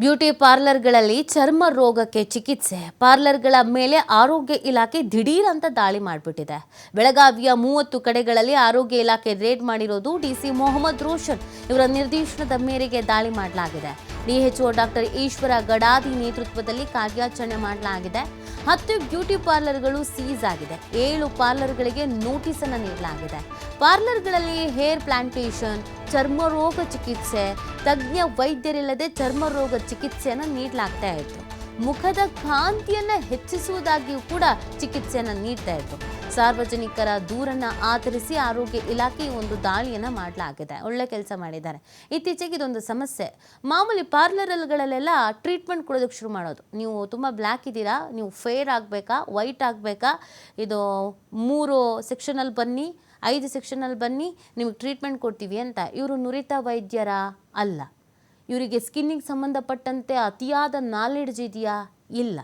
Beauty ಪಾರ್ಲರ್ಗಳಲ್ಲಿ ಚರ್ಮ ರೋಗಕ್ಕೆ ಚಿಕಿತ್ಸೆ. ಪಾರ್ಲರ್ಗಳ ಮೇಲೆ ಆರೋಗ್ಯ ಇಲಾಖೆ ದಿಢೀರ್ ಅಂತ ದಾಳಿ ಮಾಡಿಬಿಟ್ಟಿದೆ. ಬೆಳಗಾವಿಯ ಮೂವತ್ತು ಕಡೆಗಳಲ್ಲಿ ಆರೋಗ್ಯ ಇಲಾಖೆ ರೇಡ್ ಮಾಡಿರೋದು ಡಿಸಿ ಮೊಹಮ್ಮದ್ ರೋಷನ್. ಇವರ ನಿರ್ದೇಶನದ ಮೇರೆಗೆ ದಾಳಿ ಮಾಡಲಾಗಿದೆ. ಡಿಎಚ್ಒ ಡಾಕ್ಟರ್ ಈಶ್ವರ ಗಡಾದಿ ನೇತೃತ್ವದಲ್ಲಿ ಕಾರ್ಯಾಚರಣೆ ಮಾಡಲಾಗಿದೆ. ಹತ್ತು ಬ್ಯೂಟಿ ಪಾರ್ಲರ್ಗಳು ಸೀಸ್ ಆಗಿದೆ. ಏಳು ಪಾರ್ಲರ್ಗಳಿಗೆ ನೋಟಿಸ್ ಅನ್ನು ನೀಡಲಾಗಿದೆ. ಪಾರ್ಲರ್ಗಳಲ್ಲಿ ಹೇರ್ ಪ್ಲಾಂಟೇಷನ್, ಚರ್ಮ ರೋಗ ಚಿಕಿತ್ಸೆ ತಜ್ಞ ವೈದ್ಯರಿಲ್ಲದೆ ಚರ್ಮ ರೋಗ ಚಿಕಿತ್ಸೆಯನ್ನು ನೀಡಲಾಗ್ತಾ ಇತ್ತು. ಮುಖದ ಕಾಂತಿಯನ್ನು ಹೆಚ್ಚಿಸುವುದಾಗಿಯೂ ಕೂಡ ಚಿಕಿತ್ಸೆಯನ್ನು ನೀಡ್ತಾ ಇತ್ತು. ಸಾರ್ವಜನಿಕರ ದೂರನ್ನು ಆಧರಿಸಿ ಆರೋಗ್ಯ ಇಲಾಖೆ ಒಂದು ದಾಳಿಯನ್ನು ಮಾಡಲಾಗಿದೆ. ಒಳ್ಳೆ ಕೆಲಸ ಮಾಡಿದ್ದಾರೆ. ಇತ್ತೀಚೆಗೆ ಇದೊಂದು ಸಮಸ್ಯೆ. ಮಾಮೂಲಿ ಪಾರ್ಲರ್ಗಳಲ್ಲೆಲ್ಲ ಟ್ರೀಟ್ಮೆಂಟ್ ಕೊಡೋದಕ್ಕೆ ಶುರು ಮಾಡೋದು. ನೀವು ತುಂಬ ಬ್ಲ್ಯಾಕ್ ಇದ್ದೀರಾ, ನೀವು ಫೇರ್ ಆಗಬೇಕಾ ವೈಟ್ ಆಗಬೇಕಾ? ಇದು ಮೂರು ಸೆಕ್ಷನಲ್ಲಿ ಬನ್ನಿ, ಐದು ಸೆಕ್ಷನಲ್ಲಿ ಬನ್ನಿ, ನಿಮಗೆ ಟ್ರೀಟ್ಮೆಂಟ್ ಕೊಡ್ತೀವಿ ಅಂತ. ಇವರು ನುರಿತ ವೈದ್ಯರ ಅಲ್ಲ. ಇವರಿಗೆ ಸ್ಕಿನ್ನಿಗೆ ಸಂಬಂಧಪಟ್ಟಂತೆ ಅತಿಯಾದ ನಾಲೆಡ್ಜ್ ಇದೆಯಾ? ಇಲ್ಲ.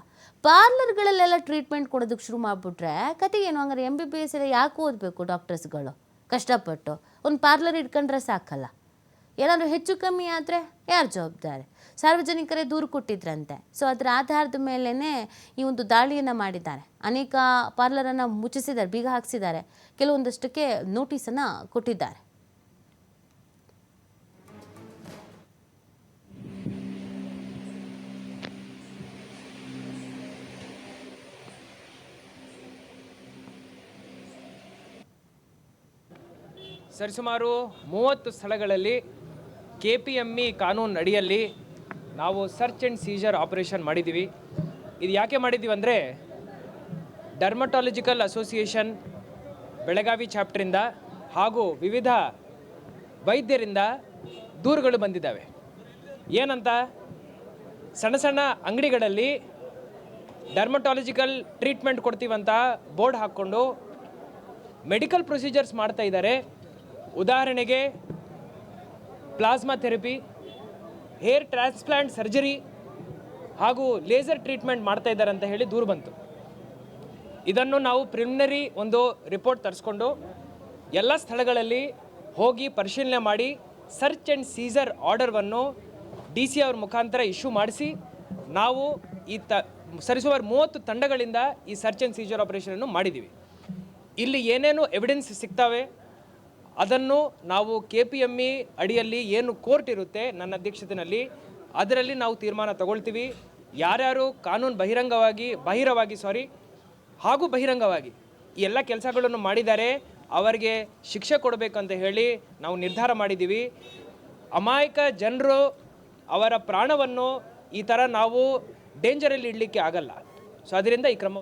ಪಾರ್ಲರ್ಗಳಲ್ಲೆಲ್ಲ ಟ್ರೀಟ್ಮೆಂಟ್ ಕೊಡೋದಕ್ಕೆ ಶುರು ಮಾಡಿಬಿಟ್ರೆ ಕತೆ ಏನು? ಹಂಗಾರೆ ಎಂ ಬಿ ಬಿ ಎಸ್ ಎಲ್ಲ ಯಾಕೆ ಓದಬೇಕು ಡಾಕ್ಟರ್ಸ್ಗಳು ಕಷ್ಟಪಟ್ಟು. ಒಂದು ಪಾರ್ಲರ್ ಇಟ್ಕೊಂಡ್ರೆ ಸಾಕಲ್ಲ. ಏನಾದರೂ ಹೆಚ್ಚು ಕಮ್ಮಿ ಆದರೆ ಯಾರು ಜವಾಬ್ದಾರಿ? ಸಾರ್ವಜನಿಕರೇ ದೂರು ಕೊಟ್ಟಿದ್ರಂತೆ. ಸೊ ಅದರ ಆಧಾರದ ಮೇಲೇ ಈ ಒಂದು ದಾಳಿಯನ್ನು ಮಾಡಿದ್ದಾರೆ. ಅನೇಕ ಪಾರ್ಲರನ್ನು ಮುಚ್ಚಿಸಿದ್ದಾರೆ, ಬೀಗ ಹಾಕ್ಸಿದ್ದಾರೆ. ಕೆಲವೊಂದಷ್ಟಕ್ಕೆ ನೋಟಿಸನ್ನು ಕೊಟ್ಟಿದ್ದಾರೆ. ಸರಿಸುಮಾರು ಮೂವತ್ತು ಸ್ಥಳಗಳಲ್ಲಿ ಕೆ ಪಿ ಎಂ ಇ ಕಾನೂನು ಅಡಿಯಲ್ಲಿ ನಾವು ಸರ್ಚ್ ಆ್ಯಂಡ್ ಸೀಜರ್ ಆಪರೇಷನ್ ಮಾಡಿದ್ದೀವಿ. ಇದು ಯಾಕೆ ಮಾಡಿದ್ದೀವಿ ಅಂದರೆ ಡರ್ಮಟಾಲಜಿಕಲ್ ಅಸೋಸಿಯೇಷನ್ ಬೆಳಗಾವಿ ಚಾಪ್ಟ್ರಿಂದ ಹಾಗೂ ವಿವಿಧ ವೈದ್ಯರಿಂದ ದೂರುಗಳು ಬಂದಿದ್ದಾವೆ. ಏನಂತ? ಸಣ್ಣ ಸಣ್ಣ ಅಂಗಡಿಗಳಲ್ಲಿ ಡರ್ಮಟಾಲಜಿಕಲ್ ಟ್ರೀಟ್ಮೆಂಟ್ ಕೊಡ್ತೀವಂತ ಬೋರ್ಡ್ ಹಾಕ್ಕೊಂಡು ಮೆಡಿಕಲ್ ಪ್ರೊಸೀಜರ್ಸ್ ಮಾಡ್ತಾ ಇದ್ದಾರೆ. ಉದಾಹರಣೆಗೆ plasma therapy, hair transplant surgery ಹಾಗೂ ಲೇಸರ್ ಟ್ರೀಟ್ಮೆಂಟ್ ಮಾಡ್ತಾ ಇದ್ದಾರೆ ಅಂತ ಹೇಳಿ ದೂರು ಬಂತು. ಇದನ್ನು ನಾವು ಪ್ರಿಲಿಮಿನರಿ ಒಂದು ರಿಪೋರ್ಟ್ ತರಿಸ್ಕೊಂಡು ಎಲ್ಲ ಸ್ಥಳಗಳಲ್ಲಿ ಹೋಗಿ ಪರಿಶೀಲನೆ ಮಾಡಿ ಸರ್ಚ್ ಆ್ಯಂಡ್ ಸೀಸರ್ ಆರ್ಡರ್ವನ್ನು ಡಿ ಸಿ ಅವ್ರ ಮುಖಾಂತರ ಇಶ್ಯೂ ಮಾಡಿಸಿ ನಾವು ಈ ತ ಸರಿಸುಮಾರು ಮೂವತ್ತು ತಂಡಗಳಿಂದ ಈ ಸರ್ಚ್ ಆ್ಯಂಡ್ ಸೀಜರ್ ಆಪರೇಷನನ್ನು ಮಾಡಿದ್ದೀವಿ. ಇಲ್ಲಿ ಏನೇನು ಎವಿಡೆನ್ಸ್ ಸಿಗ್ತವೆ? ಅದನ್ನು ನಾವು ಕೆ ಪಿ ಎಂ ಇ ಅಡಿಯಲ್ಲಿ ಏನು ಕೋರ್ಟ್ ಇರುತ್ತೆ ನನ್ನ ಅಧ್ಯಕ್ಷತೆಯಲ್ಲಿ, ಅದರಲ್ಲಿ ನಾವು ತೀರ್ಮಾನ ತಗೊಳ್ತೀವಿ. ಯಾರ್ಯಾರು ಕಾನೂನು ಬಹಿರಂಗವಾಗಿ, ಬಹಿರವಾಗಿ ಸಾರಿ ಹಾಗೂ ಬಹಿರಂಗವಾಗಿ ಎಲ್ಲ ಕೆಲಸಗಳನ್ನು ಮಾಡಿದ್ದಾರೆ, ಅವರಿಗೆ ಶಿಕ್ಷೆ ಕೊಡಬೇಕಂತ ಹೇಳಿ ನಾವು ನಿರ್ಧಾರ ಮಾಡಿದ್ದೀವಿ. ಅಮಾಯಕ ಜನರು ಅವರ ಪ್ರಾಣವನ್ನು ಈ ಥರ ನಾವು ಡೇಂಜರಲ್ಲಿ ಇಡಲಿಕ್ಕೆ ಆಗಲ್ಲ. ಸೊ ಅದರಿಂದ ಈ ಕ್ರಮ